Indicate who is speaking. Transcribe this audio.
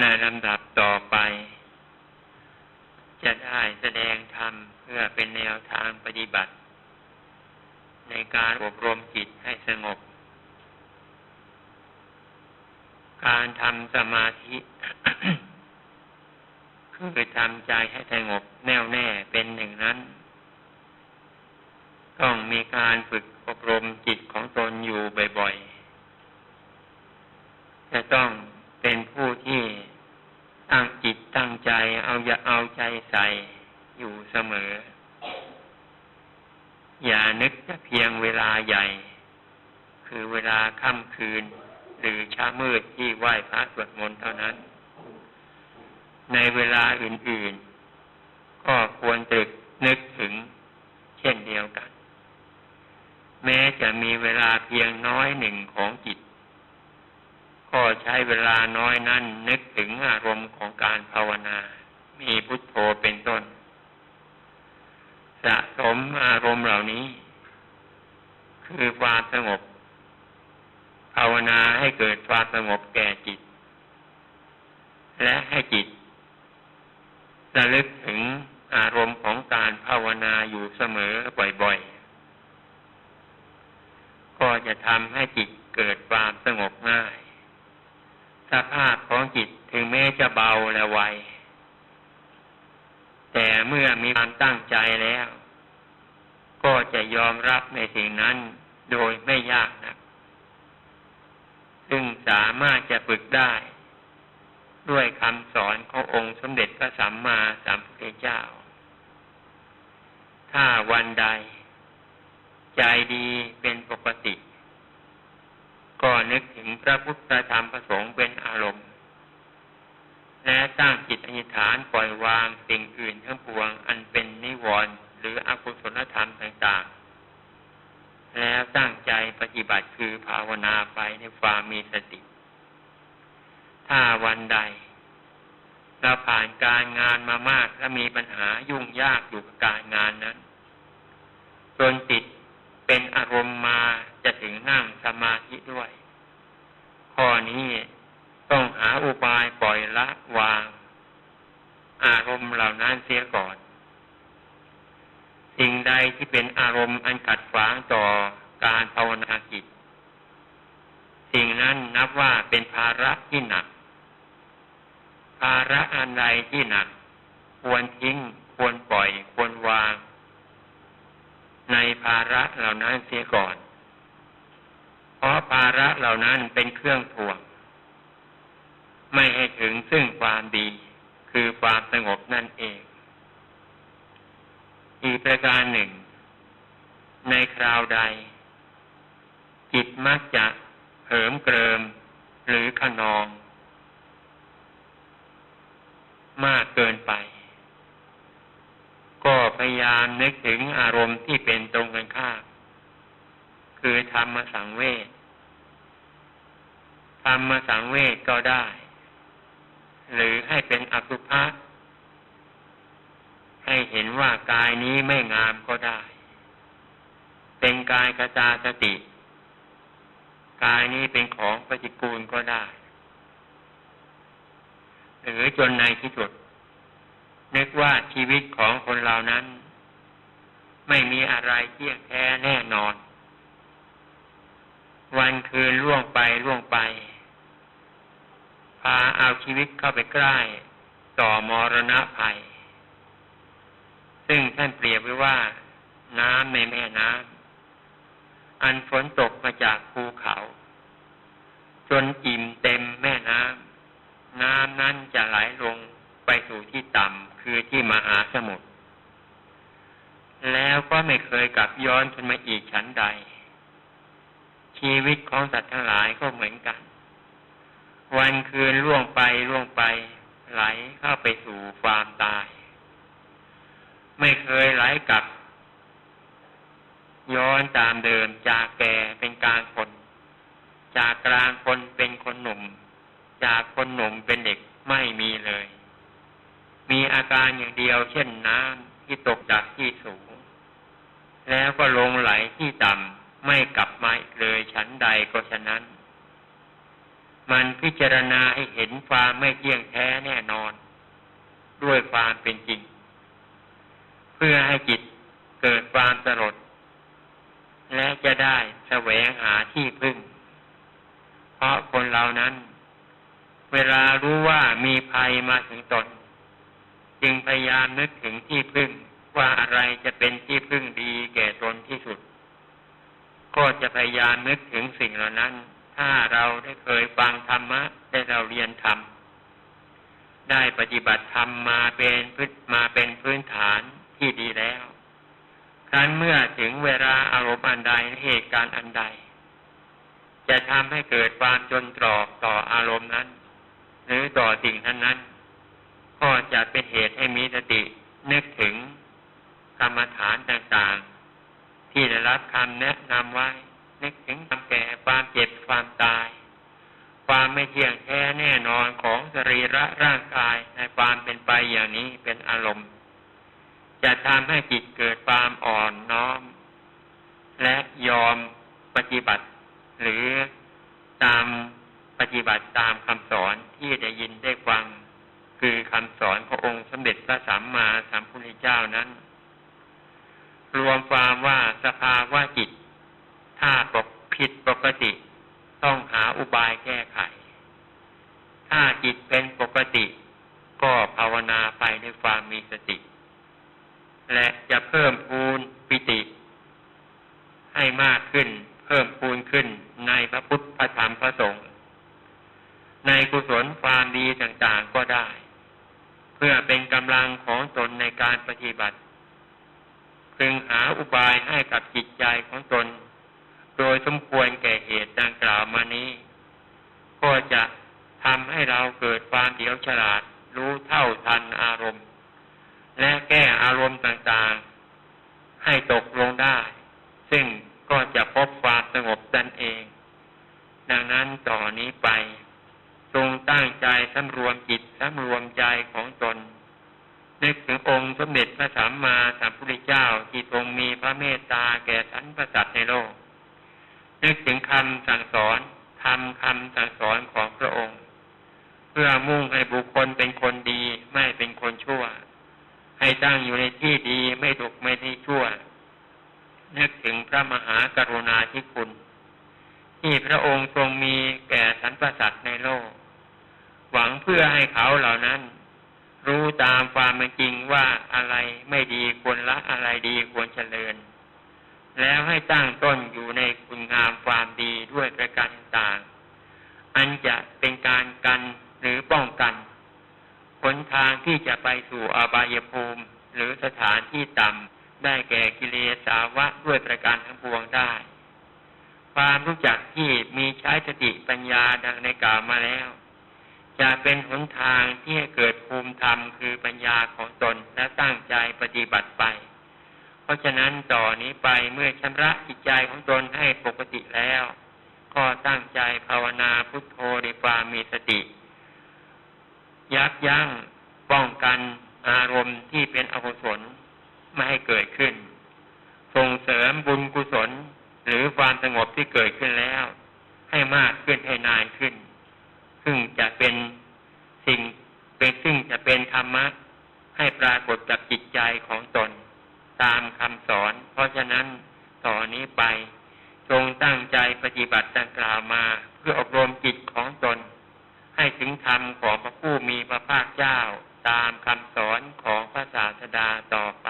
Speaker 1: ในลำดับต่อไป จะได้แสดงธรรมเพื่อเป็นแนวทางปฏิบัติ ในการอบรมจิตให้สงบ การทำสมาธิ คือทำใจให้สงบแน่วแน่เป็นหนึ่งนั้น ต้องมีการฝึกอบรมจิตของตนอยู่บ่อยๆ จะต้องเป็นผู้ที่ ตั้งจิตตั้งใจเอาอย่าเอาใจใส่อยู่เสมอ อย่านึกจะเพียงเวลาใหญ่ คือเวลาค่ำคืน หรือเช้ามืดที่ไหว้พระสวดมนต์เท่านั้น ในเวลาอื่น ๆ ก็ควรตรึกนึกถึงเช่นเดียวกัน แม้จะมีเวลาเพียงน้อยหนึ่งของจิต ก็ใช้เวลาน้อยนั้นนึก ถึงอารมณ์ของการภาวนา มีพุทโธเป็นต้น สะสมอารมณ์เหล่านี้ คือความสงบ ภาวนาให้เกิดความสงบแก่จิต และให้จิตระลึกถึงอารมณ์ของการภาวนาอยู่เสมอบ่อยๆ ก็จะทำให้จิตเกิดความสงบง่าย สภาพของจิต ถึงแม้จะเบาและไว แต่เมื่อมีความตั้งใจแล้ว ก็จะยอมรับในสิ่งนั้นโดยไม่ยากนะซึ่งสามารถจะฝึกได้ ด้วยคำสอนขององค์สมเด็จพระสัมมาสัมพุทธเจ้า ถ้าวันใด ใจดีเป็นปกติ ก็นึกถึงพระพุทธธรรมประสงค์เป็นอารมณ์ และตั้งจิตอธิษฐานปล่อยวางสิ่งอื่นทั้งปวงอันเป็นนิวรณ์หรืออกุศลธรรมต่างๆ แล้วตั้งใจปฏิบัติคือภาวนาไปในความมีสติ ถ้าวันใด เราผ่านการงานมามากและมีปัญหายุ่งยากอยู่กับการงานนั้นจนติดเป็นอารมณ์มาจะถึงนั่งสมาธิด้วย ข้อนี้ต้องหาอุบายปล่อยละวาง อารมณ์เหล่านั้นเสียก่อน สิ่งใดที่เป็นอารมณ์อันขัดขวางต่อการภาวนาจิต สิ่งนั้นนับว่าเป็นภาระที่หนัก ภาระอันใดที่หนัก ควรทิ้ง ควรปล่อย ควรวาง ในภาระเหล่านั้นเสียก่อน เพราะภาระเหล่านั้นเป็นเครื่องถ่วง ไม่ให้ถึงซึ่งความดีคือความสงบนั่นเอง อีกประการหนึ่ง ในคราวใด จิตมักจะเหิมเกริมหรือขนอง มากเกินไป ก็พยายามนึกถึงอารมณ์ที่เป็นตรงกันข้ามคือธรรมสังเวชธรรมสังเวชก็ได้ หรือให้เป็นอสุภะให้เห็นว่ากายนี้ไม่งามก็ได้ เป็นกายกระจาสติ กายนี้เป็นของปฏิกูลก็ได้ หรือจนในที่สุดนึกว่าชีวิตของคนเหล่านั้น ไม่มีอะไรเที่ยงแท้แน่นอน วันคืนล่วงไปล่วงไป พาเอาชีวิตเข้าไปใกล้ต่อมรณะภัย ซึ่งท่านเปรียบไว้ว่า น้ำในแม่น้ำอันฝนตกมาจากภูเขา จนอิ่มเต็มแม่น้ำ น้ำนั้นจะไหลลงไปสู่ที่ต่ำคือที่มหาสมุทรแล้วก็ไม่เคยกลับย้อนขึ้นมาอีกชั้นใด ชีวิตของสัตว์ทั้งหลายก็เหมือนกัน วันคืนล่วงไปล่วงไป ไหลเข้าไปสู่ความตาย ไม่เคยไหลกลับ ย้อนตามเดิมจากแก่เป็นกลางคน จากกลางคนเป็นคนหนุ่ม จากคนหนุ่มเป็นเด็กไม่มีเลย มีอาการอย่างเดียวเช่นน้ำ ที่ตกจากที่สูง แล้วก็ลงไหลที่ต่ำไม่กลับมาเลยฉันใดก็ฉะนั้น มันพิจารณาให้เห็นความไม่เที่ยงแท้แน่นอน ด้วยความเป็นจริง เพื่อให้จิตเกิดความสลดและจะได้แสวงหาที่พึ่ง เพราะคนเรานั้น เวลารู้ว่ามีภัยมาถึงตน พยายามนึกถึงที่พึ่ง ว่าอะไรจะเป็นที่พึ่งดีแก่ตนที่สุด ก็จะพยายามนึกถึงสิ่งเหล่านั้น ถ้าเราได้เคยฟังธรรมะ ได้เราเรียนธรรม ได้ปฏิบัติธรรมมาเป็นพื้นมาเป็นพื้นฐานที่ดีแล้ว ครั้นเมื่อถึงเวลาอารมณ์อันใดเหตุการณ์อันใด จะทำให้เกิดความจนตรอกต่ออารมณ์นั้น หรือต่อสิ่งนั้นนั้น ก็จะเป็นเหตุให้มีสตินึกถึงกรรมฐานต่างๆ ที่ได้รับคำแนะนำไว้ นึกถึงความแก่ความเจ็บความตาย ความไม่เที่ยงแท้แน่นอนของสรีระร่างกายในความเป็นไปอย่างนี้เป็นอารมณ์ จะทำให้จิตเกิดความอ่อนน้อม และยอมปฏิบัติ หรือตามปฏิบัติตามคำสอนที่ได้ยินได้ฟัง คำสอนขององค์สมเด็จพระสัมมาสัมพุทธเจ้านั้น รวมความว่าสภาวะจิต ถ้าปกผิดปกติ ต้องหาอุบายแก้ไข ถ้าจิตเป็นปกติ ก็ภาวนาไปด้วยความมีสติ และจะเพิ่มพูนปิติ ให้มากขึ้น เพิ่มพูนขึ้นในพระพุทธพระธรรมพระสงฆ์ในกุศลความดีต่างๆก็ได้ พื่อเป็นกำลังของตนในการปฏิบัติ พึงหาอุบายให้กับจิตใจของตน โดยสมควรแก่เหตุดังกล่าวมานี้ ก็จะทำให้เราเกิดความเดียวฉลาด รู้เท่าทันอารมณ์ และแก้อารมณ์ต่างๆ ให้ตกลงได้ ซึ่งก็จะพบความสงบดันเอง ดังนั้นต่อนนี้ไป จงตั้งใจสำรวมจิตสำรวมใจของตน นึกถึงองค์สมเด็จพระสัมมาสัมพุทธเจ้าที่ทรงมีพระเมตตาแก่สรรพสัตว์ในโลก นึกถึงคำสั่งสอนทำคำสั่งสอนของพระองค์ เพื่อมุ่งให้บุคคลเป็นคนดีไม่เป็นคนชั่ว ให้ตั้งอยู่ในที่ดีไม่ตกไม่ที่ชั่ว นึกถึงพระมหากรุณาธิคุณที่พระองค์ทรงมีแก่สรรพสัตว์ในโลก หวังเพื่อให้เขาเหล่านั้น รู้ตามความเป็นจริงว่าอะไรไม่ดีควรละอะไรดีควรเจริญ แล้วให้ตั้งต้นอยู่ในคุณงามความดีด้วยประการต่าง อันจะเป็นการกันหรือป้องกันผลทางที่จะไปสู่อบายภูมิ หรือสถานที่ต่ำได้แก่กิเลสาวะด้วยประการทั้งปวงได้ ความรู้จักที่มีใช้สติปัญญาดังในกล่าวมาแล้ว จะเป็นหนทางที่ให้เกิดภูมิธรรมคือปัญญาของตนและตั้งใจปฏิบัติไป เพราะฉะนั้นต่อนี้ไปเมื่อชำระจิตใจของตนให้ปกติแล้ว ก็ตั้งใจภาวนาพุทโธด้วยความมีสติ ยับยั้งป้องกันอารมณ์ที่เป็นอกุศลไม่ให้เกิดขึ้น ส่งเสริมบุญกุศล หรือความสงบที่เกิดขึ้นแล้ว ให้มากขึ้นให้นานขึ้น ซึ่งจะเป็นสิ่งเป็นซึ่งจะเป็นธรรมะให้ปรากฏกับจิตใจของตน ตามคำสอน เพราะฉะนั้นต่อนนี้ไป จงตั้งใจปฏิบัติดังกล่าวมา เพื่ออบรมจิตของตน ให้ถึงธรรมของพระผู้มีพระภาคเจ้า ตามคำสอนของพระศาสดาต่อไป